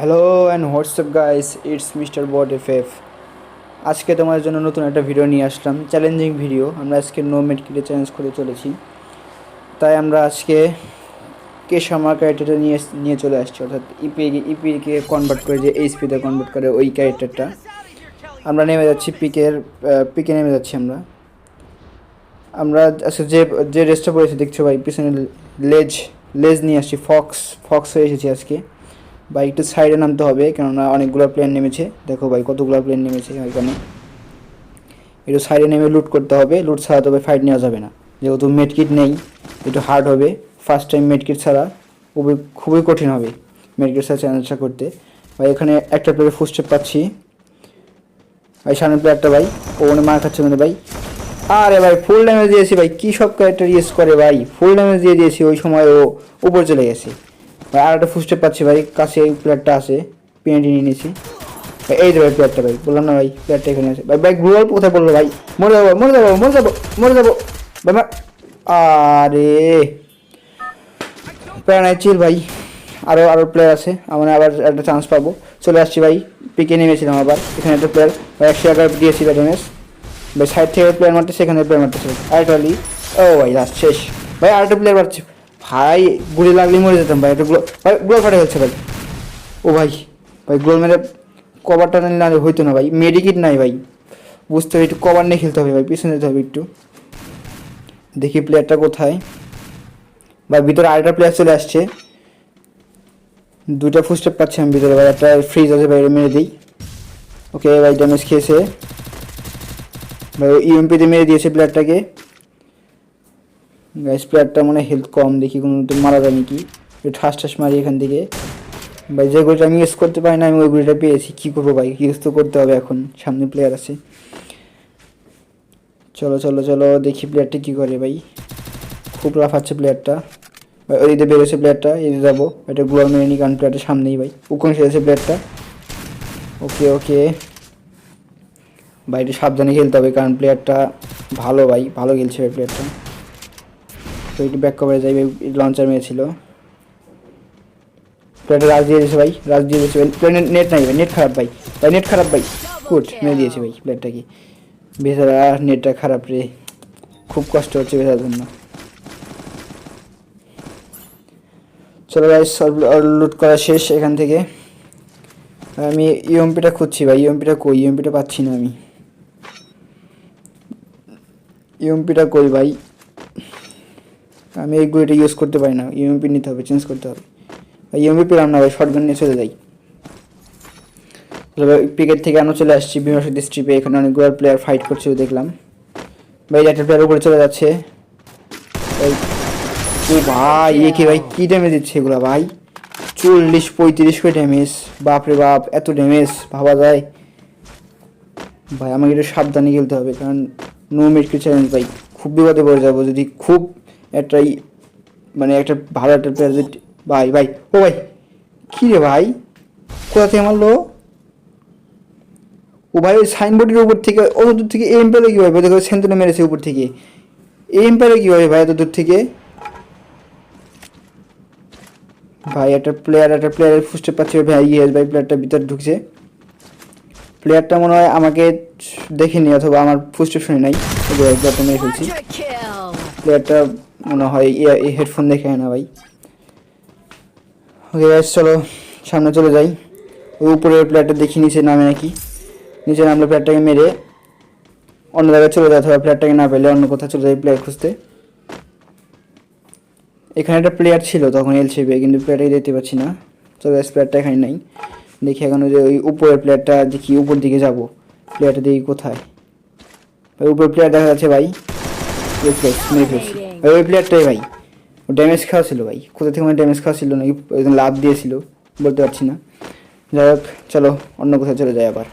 Hello and WhatsApp guys it's mister bot F F আজকে তোমাদের জন্য নতুন একটা ভিডিও নিয়ে আসলাম। চ্যালেঞ্জিং ভিডিও আমরা আজকে নো মেডকিটে চ্যালেঞ্জ করে চলেছি। তাই আমরা আজকে কেশামা ক্যারেক্টারটা নিয়ে নিয়ে চলে আসছি। অর্থাৎ ইপি ইপিকে কনভার্ট করে যে এইচপিতে কনভার্ট করে ওই ক্যারেক্টারটা আমরা নেমে যাচ্ছি পিকের পিকে নেমে যাচ্ছি আমরা। আমরা আজকে যে যে ড্রেসটা পরেছি দেখছ ভাই, পিছনে লেজ লেজ নিয়ে আসছি। ফক্স ফক্স হয়ে এসেছি আজকে। বা একটু সাইডে নামতে হবে, কেননা অনেকগুলো প্লেন নেমেছে। দেখো ভাই, কতগুলো প্লেন নেমেছে এখানে। একটু সাইডে নেমে লুট করতে হবে। লুট ছাড়া তবে ফাইট নেওয়া যাবে না। যেহেতু মেডকিট নেই, একটু হার্ড হবে। ফার্স্ট টাইম মেডকিট ছাড়া খুবই খুবই কঠিন হবে মেডকিট ছাড়া চ্যালেঞ্জটা করতে। ভাই, এখানে একটা প্লেয়ার ফুস্টেপ পাচ্ছি। ভাই সামনে প্লেয়ারটা ভাই, ও মনে মার খাচ্ছে মানে ভাই। আরে ভাই ফুল ড্যামেজ দিয়েছি ভাই। কী সব ক্যারেক্টার ইউজ করে ভাই? ফুল ড্যামেজ দিয়ে দিয়েছি। ওই সময় ও উপর চলে গেছে। আর একটা ফুস্টেপ পাচ্ছি ভাই। কাছে এই প্লেয়ারটা আছে পেনাল্টি নিয়ে নিয়েছি। এই যে ভাই প্লেয়ারটা ভাই, বললাম না ভাই প্লেয়ারটা এখানে আছে। ভাই ভাই গ্লোয়াল কোথায় বলল ভাই? মরে যাব মরে যাব মরে যাব মরে যাব। ভাই আরে। নাই চিল ভাই। আরও আরও প্লেয়ার আছে, আমরা আবার একটা চান্স পাবো। চলে আসছি ভাই পিকে নেমেছিলাম আবার, এখানে একটা প্লেয়ার ভাই, একশো এগারো দিয়েছি ভাই ড্যামেজ ভাই সাইড থেকে প্লেয়ার মারতেছে, এখানে প্লেয়ার মারতেছে। আরেকটা লি ও ভাই লাস্ট শেষ। ভাই, আরেকটা প্লেয়ার মারছে। ভাই, গুলি লাগলে মরে যেতাম ভাই। এটা গুলো ভাই, গুলো ফাটে যাচ্ছে ভাই। ও ভাই ভাই, গোল মেরে কভারটা নিলে আর হইতো না ভাই। মেডিকিট নাই ভাই। বুঝতে হবে একটু কভার নিয়ে খেলতে হবে ভাই, পিছনে যেতে হবে একটু। দেখি প্লেয়ারটা কোথায়। ভাই, ভিতরে আরেকটা প্লেয়ার চলে আসছে। দুইটা ফুস্টেপ পাচ্ছি আমি ভিতরে ভাই। একটা ফ্রিজ আছে ভাই মেরে দিই। ওকে ভাই ড্যামেজ খেয়েছে। ভাই ইউএমপিতে মেরে দিয়েছে প্লেয়ারটাকে গাইস প্লেয়ারটা মনে হেলথ কম, দেখি কোনো মারা যায় নাকি। ঠাস ঠাস মারি এখান থেকে। ভাই, যে গুলিটা আমি ইউজ করতে পারি না, আমি ওই গুলিটা পেয়েছি। কী করব ভাই? ইউজ তো করতে হবে এখন। সামনে প্লেয়ার আছে। চলো চলো চলো, দেখি প্লেয়ারটা কী করে ভাই। খুব লাফাচ্ছে প্লেয়ারটা ভাই, ওই দিকে বেরোছে প্লেয়ারটা এদিকে যাব। এটা গ্লোয়াল মেরে নি কারণ প্লেয়ারটা সামনেই ভাই। উকন সেরেছে প্লেয়ারটা ওকে ওকে। ভাই, একটু সাবধানে খেলতে হবে, কারণ প্লেয়ারটা ভালো ভাই, ভালো খেলছে ভাই প্লেয়ারটা তো একটু ব্যাক কভারে যাই লঞ্চার মেরেছিল। প্লেয়ারটা রাজ দিয়ে দিয়েছে ভাই, রাজ দিয়ে দিয়েছে প্লেয়ার নেট নাই ভাই নেট খারাপ ভাই। ভাই নেট খারাপ ভাই। গুড মেরে দিয়েছে ভাই প্লেয়ারটাকে বেচারা নেটটা খারাপ রে। খুব কষ্ট হচ্ছে বেচার জন্য। চলো ভাই লুট করা শেষ এখান থেকে। আমি ইউএমপিটা খুঁজছি ভাই ইউএমপিটা কই? ইউএমপিটা পাচ্ছি না আমি। ইউএমপিটা কই ভাই? আমি এই গুলিটা ইউজ করতে পারি না। ইউএমপি নিতে হবে চেঞ্জ করতে হবে। ইউএমপি পেলাম না ভাই শর্টগান নিয়ে চলে যাই। পিকেট থেকে আনো চলে আসছি। বিমাসী স্ট্রিপে এখানে অনেকগুলো প্লেয়ার ফাইট করছিল, দেখলাম। ভাই একটা প্লেয়ার উপরে চলে যাচ্ছে। ও ভাই, এ কি ভাই, কী ড্যামেজ দিচ্ছে এগুলো ভাই? চল্লিশ, পঁয়ত্রিশ করে ড্যামেজ বাপরে বাপ, এত ড্যামেজ ভাবা যায়। ভাই, আমাকে একটু সাবধানে খেলতে হবে, কারণ নো মেডকে চ্যালেঞ্জ ভাই, খুব বিপদে পড়ে যাব। যদি খুব একটা মানে একটা ভালো একটা প্লেয়ার ভাই ভাই ও ভাই কী রে ভাই? কোথা থেকে মারলো? ও ভাই ওই সাইনবোর্ডের উপর থেকে অত দূর থেকে এম পেলে কী ভাবে দেখো সেন্তুনে মেরেছে উপর থেকে। এম পেলে কী ভাবে ভাই এত দূর থেকে? ভাই একটা প্লেয়ার একটা প্লেয়ারের ফুস্টে পাচ্ছে ভাই ইয়েস ভাই প্লেয়ারটা ভিতরে ঢুকছে। প্লেয়ারটা মনে হয় আমাকে দেখেনি অথবা আমার ফুস্টে শুনে নাই। যে মেরে ফেলছি। প্লেয়ারটা মনে হয় এই হেডফোন দেখে না ভাই। ওকে গাইস চলো সামনে চলে যাই। উপরের প্লেয়ারটা দেখি, নিচে নামে নাকি? নিচে নামলে প্লেয়ারটাকে মেরে অন্য জায়গায় চলে যায় অথবা প্লেয়ারটাকে না পেলে অন্য কোথাও চলে যায় প্লেয়ার খুঁজতে। এখানে একটা প্লেয়ার ছিল তখন এলসিবি কিন্তু প্লেয়ারটাকে দেখতে পাচ্ছি না। চলে গ্যাস প্লেয়ারটা এখানে নাই। দেখি এখন ওই যে ওই উপরের প্লেয়ারটা দেখি উপর দিকে যাব। প্লেয়ারটা দেখি কোথায়। উপরের প্লেয়ার দেখা যাচ্ছে ভাই। মেরে ফেলছি। ওই প্লেয়ারটাই ভাই। ও ড্যামেজ খাওয়া ছিল ভাই। কোথা থেকে মানে ড্যামেজ খাওয়া ছিল নাকি লাভ দিয়েছিল, বলতে পারছি না। যাই হোক, চলো, অন্য কোথাও চলে যাই আবার।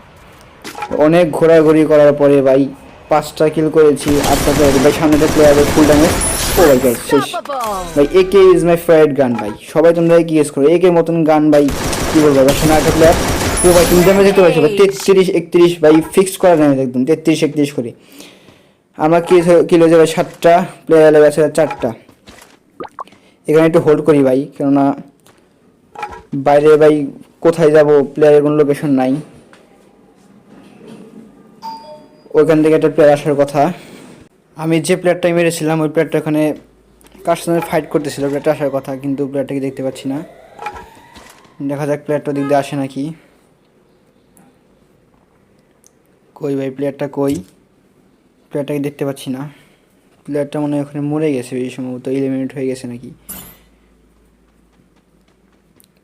অনেক ঘোরাঘুরি করার পরে ভাই, পাঁচটা কিল করেছি, আটটা করেছি ভাই, সামনেটা প্লেয়ারের ফুল ড্যামেজ ও ভাই গাইস শেষ! ভাই একে ইজ মাই ফেভারিট গান ভাই। সবাই তোমরা কি ইউজ করো। একে মতন গান ভাই, কি বলব? ভাই সামনে একটা প্লেয়ার ও ভাই, তুমি ড্যামেজ দেখতে পাচ্ছ ভাই, তেত্রিশ, একত্রিশ, ভাই ফিক্সড করা ড্যামেজ একদম। তেত্রিশ, একত্রিশ করে। আমার কি হয়েছে ভাই সাতটা প্লেয়ার লেগে আছে চারটা। এখানে একটু হোল্ড করি ভাই, কেননা বাইরে ভাই কোথায় যাব? প্লেয়ারের কোনো লোকেশন নাই। ওইখান থেকে একটা প্লেয়ার আসার কথা। আমি যে প্লেয়ারটাই মেরেছিলাম, ওই প্লেয়ারটা ওখানে কার সঙ্গে ফাইট করতেছিল প্লেয়ারটা আসার কথা, কিন্তু প্লেয়ারটাকে দেখতে পাচ্ছি না। দেখা যাক প্লেয়ারটা দিক দিয়ে আসে নাকি। কই ভাই প্লেয়ারটা কই? প্লেয়ারটাকে দেখতে পাচ্ছি না। প্লেয়ারটা মনে হয় ওখানে মরে গেছে এই সম্ভবত ইলিমিনেট হয়ে গেছে নাকি?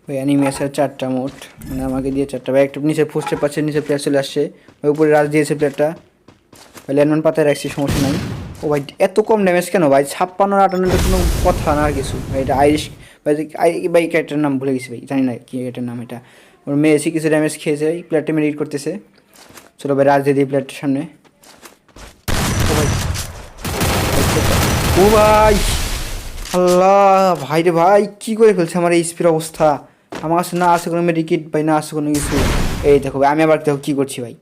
ওই অ্যানিমেশন চারটা মোট মানে আমাকে দিয়ে চারটা। ভাই, একটু নিচে ফুসতে পাচ্ছে নিচে প্লেয়ার চলে আসছে। ওই উপরে রাজ দিয়েছে প্লেয়ারটা ভাই ল্যান্ডম্যান পাতায় রাখছি, সমস্যা নাই। ও ভাই, এত কম ড্যামেজ কেন? ভাই, ছাপ্পান্ন আটান্নটা কোনো কথা না আর কিছু। ভাই, এটা আইরিশ ভাই ভাই ক্যারেক্টারের নাম ভুলে গেছি, ভাই। জানি না কি ক্যারেক্টার নাম এটা। ওর মেয়েছি কিছু ড্যামেজ খেয়েছে প্লেয়ারটা মেডিট করতেছে। চলো ভাই রাজ দিয়ে দিই প্লেয়ারটার সামনে ও ভাই ও ভাই। আল্লাহ, ভাই রে ভাই, কি করে ফেলছে আমার এই স্পির অবস্থা? আমার কাছে না আছে কোনো মেডিকিট ভাই, না আছে কোনো কিছু। এই দেখো ভাই, আমি আবার দেখো কী করছি ভাই।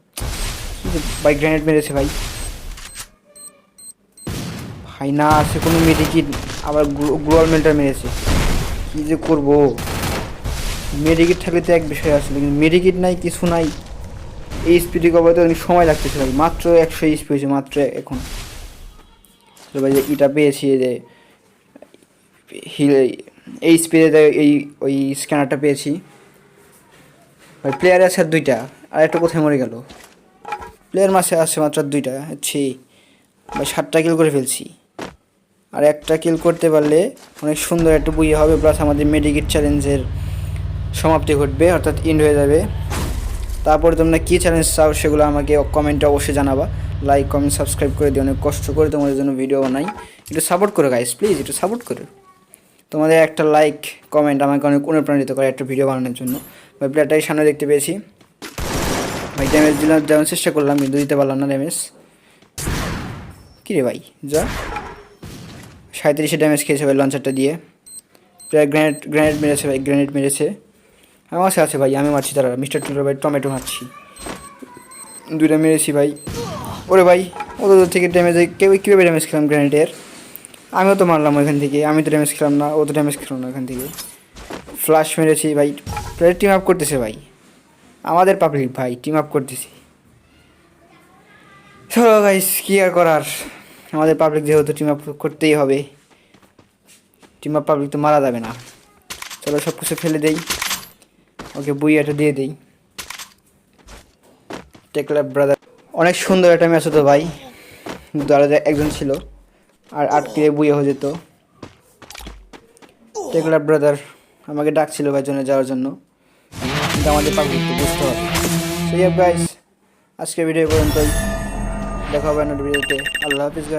ভাই গ্রেনেড মেরেছে ভাই। ভাই, না আছে কোনো মেডিকিট আবার গ্লোয়াল মেন্টার মেরেছে। কী যে করব? মেডিকিট থাকলে তো এক বিষয় আছে, কিন্তু মেডিকিট নাই, কিছু নাই। এই স্পিডে কভার তো অনেক সময় লাগতেছে ভাই, মাত্র একশো স্পিড হয়েছে, মাত্র এখন। ভাই যে এটা পেয়েছি যে হিল, এই স্প্রে এই, ওই স্ক্যানারটা পেয়েছি। প্লেয়ার আছে আর দুইটা, আর একটা কোথায় মরে গেল? প্লেয়ার মাসে আছে মাত্র দুইটা, ছি। ভাই, সাতটা কিল করে ফেলছি। আর একটা কিল করতে পারলে অনেক সুন্দর একটা বই হবে প্লাস আমাদের মেডিকেট চ্যালেঞ্জের সমাপ্তি ঘটবে, অর্থাৎ ইন্ড হয়ে যাবে। তারপরে তোমরা কী চ্যালেঞ্জ চাও সেগুলো আমাকে কমেন্টে অবশ্যই জানাবা। লাইক কমেন্ট সাবস্ক্রাইব করে দিও। অনেক কষ্ট করে তোমাদের জন্য ভিডিও বানাই। একটু সাপোর্ট করো গাইস প্লিজ একটু সাপোর্ট করো। তোমাদের একটা লাইক কমেন্ট আমাকে অনেক অনুপ্রাণিত করে একটা ভিডিও বানানোর জন্য। ভাই প্লেয়ারটাই সামনে দেখতে পেয়েছি। ভাই ড্যামেজ দিলাম যেমন চেষ্টা করলাম, কিন্তু দিতে পারলাম না ড্যামেজ রে ভাই, যা। সাঁত্রিশে ড্যামেজ খেয়েছে ভাই লঞ্চারটা দিয়ে। প্লেয়ার গ্রেনেড গ্রেনেড মেরেছে ভাই গ্রেনেড মেরেছে। আমার আছে ভাই, আমি মারছি তারা মিস্টার টুটার ভাই, টমেটো মারছি। দুইটা মেরেছি ভাই। ওরে ভাই ওদের থেকে ড্যামেজ কেউ কীভাবে ড্যামেজ খেলাম গ্রেনেডের আমিও তো মারলাম ওইখান থেকে, আমি তো ড্যামেজ খেলাম না, ও তো ড্যামেজ খেলাম না ওখান থেকে। ফ্লাশ মেরেছি, ভাই। প্রায় টিম আপ করতেছে ভাই। আমাদের পাবলিক ভাই টিম আপ করতেছি। চলো গাইস কী আর করার? আমাদের পাবলিক যেহেতু টিম আপ করতেই হবে। টিম আপ পাবলিক তো মারা যাবে না। চলো সব কিছু ফেলে দেই। ওকে বই বুইয়াটা দিয়ে দেই। টেকলা ব্রাদার অনেক সুন্দর একটা ম্যাচ হতো ভাই। দলে একজন ছিল, আর আটকে বুয়ে হয়ে যেত। টেকলার ব্রাদার আমাকে ডাকছিল ভাই জন্য যাওয়ার জন্য। কিন্তু আমাদের তো বুঝতে হবে। সেই আজকে ভিডিও পর্যন্তই। দেখা হবে না ভিডিওতে আল্লাহ হাফিজ.